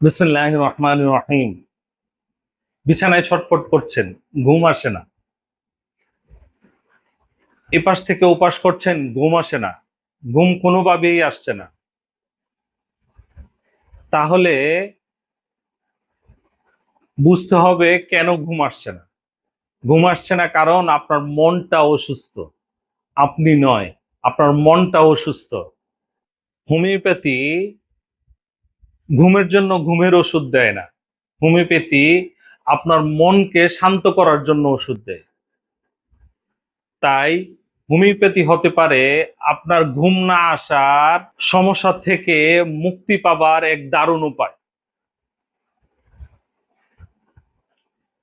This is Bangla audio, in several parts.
বিসমিল্লাহ রহমান রহিম বিছানায় ছটফট করছেন, ঘুম আসে না। এপাশ থেকে ওপাশ করছেন, ঘুম আসে না। ঘুম কোনোভাবেই আসছে না। তাহলে বুঝতে হবে কেন ঘুম আসছে না। ঘুম আসছে না কারণ আপনার মনটা অসুস্থ। আপনি নয়, আপনার মনটা অসুস্থ। হোমিওপ্যাথি ঘুমের জন্য ঘুমের ওষুধ দেয় না। হোমিওপ্যাথি আপনার মনকে শান্ত করার জন্য ওষুধ দেয়। তাই হোমিওপ্যাথি হতে পারে আপনার ঘুম না আসার সমস্যা থেকে মুক্তি পাবার এক দারুণ উপায়।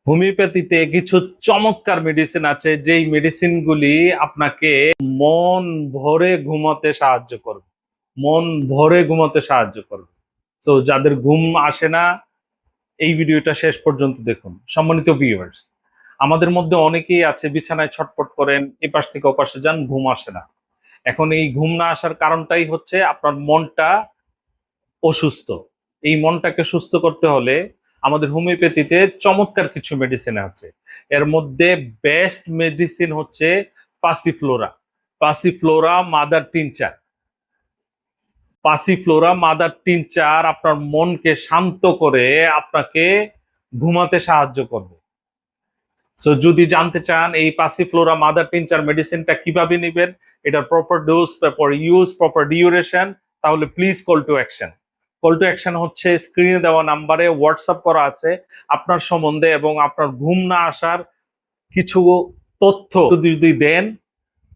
হোমিওপ্যাথিতে কিছু চমৎকার মেডিসিন আছে, যেই মেডিসিনগুলি আপনাকে মন ভরে ঘুমাতে সাহায্য করবে। মন ভরে ঘুমাতে সাহায্য করবে। তো যাদের ঘুম আসে না, এই ভিডিওটা শেষ পর্যন্ত দেখুন। সম্মানিত ভিউয়ার্স আমাদের মধ্যে অনেকেই আছে, বিছানায় ছটপট করেন, এপাশ থেকে ওপাশে যান, ঘুম আসে না। এখন এই ঘুম না আসার কারণটাই হচ্ছে আপনার মনটা অসুস্থ। এই মনটাকে সুস্থ করতে হলে আমাদের হোমিওপ্যাথিতে চমৎকার কিছু মেডিসিন আছে। এর মধ্যে বেস্ট মেডিসিন হচ্ছে passiflora passiflora mother tincture passiflora mother তিন চার আপনার মনকে শান্ত করে আপনাকে ঘুমাতে সাহায্য করবে। সো যদি জানতে চান এই পাসিফ্লোরা মাদার তিন চার মেডিসিনটা কীভাবে নেবেন, এটার proper dose proper use proper duration তাহলে please call to action call to action হচ্ছে স্ক্রিনে দেওয়া নাম্বারে হোয়াটসঅ্যাপ করা আছে আপনার সম্বন্ধে এবং আপনার ঘুম না আসার কিছু তথ্য যদি দেন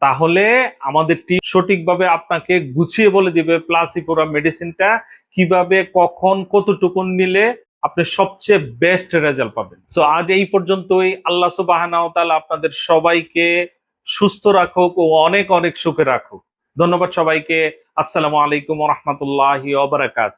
তাহলে আমাদের টিম সঠিকভাবে আপনাকে গুছিয়ে বলে দিবে প্লাসিপোরা মেডিসিনটা কীভাবে, কখন কতটুকু নিলে আপনি সবচেয়ে বেস্ট রেজাল্ট পাবেন। সো আজ এই পর্যন্তই। আল্লাহ সুবাহানা তাআলা আপনাদের সবাইকে সুস্থ রাখুক ও অনেক অনেক সুখে রাখুক। ধন্যবাদ সবাইকে। আসসালামু আলাইকুম রহমতুল্লাহি ওবারাকাত